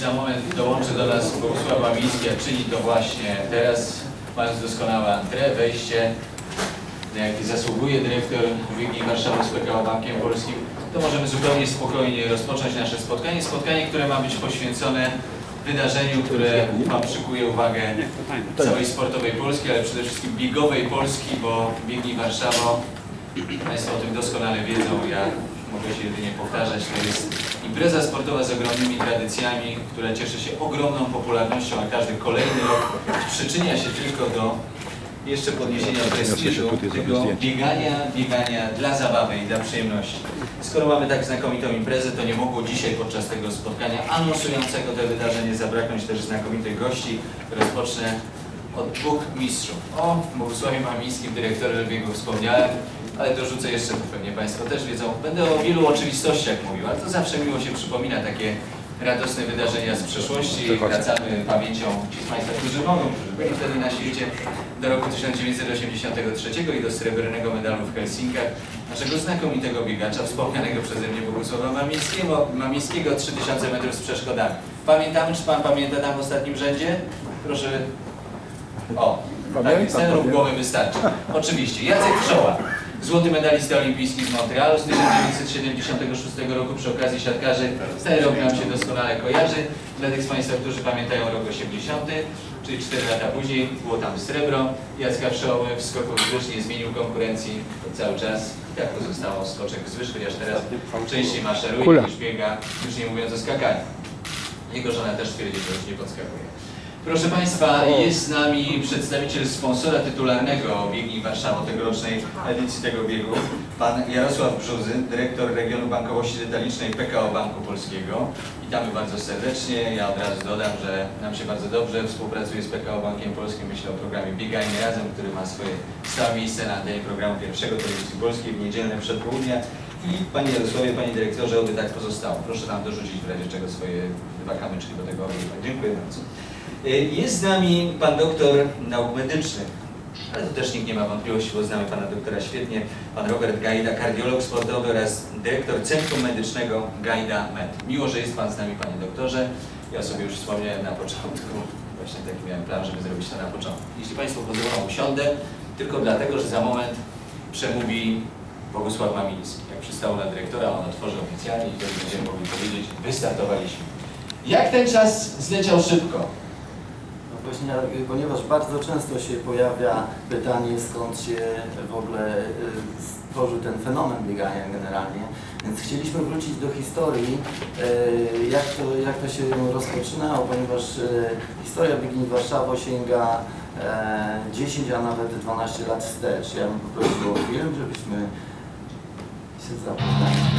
za moment dołączy do nas Bogusław Mamiński, a czyni to właśnie teraz, mając doskonałe antre, wejście, na jakie zasługuje dyrektor Wigi Warszawy z PKO Bankiem Polskim, to możemy zupełnie spokojnie rozpocząć nasze spotkanie. Spotkanie, które ma być poświęcone wydarzeniu, które Wam przykuje uwagę całej sportowej Polski, ale przede wszystkim biegowej Polski, bo Biegnij Warszawo, Państwo o tym doskonale wiedzą, ja mogę się jedynie powtarzać, to jest impreza sportowa z ogromnymi tradycjami, która cieszy się ogromną popularnością, a każdy kolejny rok przyczynia się tylko do jeszcze podniesienia prestiżu tego biegania, biegania dla zabawy i dla przyjemności. Skoro mamy tak znakomitą imprezę, to nie mogło dzisiaj podczas tego spotkania anonsującego to wydarzenie zabraknąć też znakomitych gości. Rozpocznę od dwóch mistrzów. O Bogusławie Mamińskim, dyrektorze biegu wspomniałem, ale dorzucę jeszcze, to pewnie Państwo też wiedzą, będę o wielu oczywistościach mówił, ale to zawsze miło się przypomina takie radosne wydarzenia z przeszłości. Wracamy pamięcią ci z Państwa, którzy mogą, którzy byli wtedy na świecie, do roku 1983 i do srebrnego medalu w Helsinkach naszego znakomitego biegacza, wspomnianego przeze mnie Bogusława Mamińskiego, Mamińskiego 3000 metrów z przeszkodami. Pamiętamy, czy Pan pamięta tam w ostatnim rzędzie? Proszę. O, tak Pamiętam, ruch pamiętam. głowy wystarczy. Oczywiście, Jacek Wszoła, złoty medalista olimpijski z Montrealu z 1976 roku przy okazji siatkarzy. Ten rok nam się doskonale kojarzy. Dla tych z Państwa, którzy pamiętają rok 80, czyli 4 lata później, było tam srebro. Jacka Wszoły w skoku wzwyż nie zmienił konkurencji cały czas. Tak pozostało skoczek wzwyż, chociaż teraz częściej maszeruje niż biega, już nie mówiąc o skakaniu. Jego żona też twierdzi, że już nie podskakuje. Proszę Państwa, jest z nami przedstawiciel sponsora tytularnego Biegnij Warszawa tegorocznej edycji tego biegu, pan Jarosław Brzuzy, dyrektor regionu bankowości detalicznej PKO Banku Polskiego. Witamy bardzo serdecznie. Ja od razu dodam, że nam się bardzo dobrze współpracuje z PKO Bankiem Polskim. Myślę o programie Biegajmy Razem, który ma swoje stałe miejsce na antenie programu pierwszego telewizji polskiej w niedzielne przedpołudnie. I Panie Jarosławie, Panie Dyrektorze, oby tak pozostało. Proszę nam dorzucić w razie czego swoje dwa kamyczki do tego ognia. Dziękuję bardzo. Y, Jest z nami Pan doktor nauk medycznych, ale tu też nikt nie ma wątpliwości, bo znamy Pana doktora świetnie, Pan Robert Gajda, kardiolog sportowy oraz dyrektor Centrum Medycznego Gajda Med. Miło, że jest Pan z nami, Panie doktorze. Ja sobie już wspomniałem na początku, właśnie taki miałem plan, żeby zrobić to na początku. Jeśli Państwo pozwolą, usiądę, tylko dlatego, że za moment przemówi Bogusław Mamiński. Jak przystało na dyrektora, on otworzy oficjalnie i wtedy będziemy mogli powiedzieć, wystartowaliśmy. Jak ten czas zleciał szybko? No właśnie, ponieważ bardzo często się pojawia pytanie, skąd się w ogóle y, stworzył ten fenomen biegania generalnie, więc chcieliśmy wrócić do historii, y, jak to, jak to się rozpoczynało, ponieważ y, historia Biegnij Warszawo sięga e, 10, a nawet 12 lat wstecz. Ja bym poprosił o film, żebyśmy się zapoznali.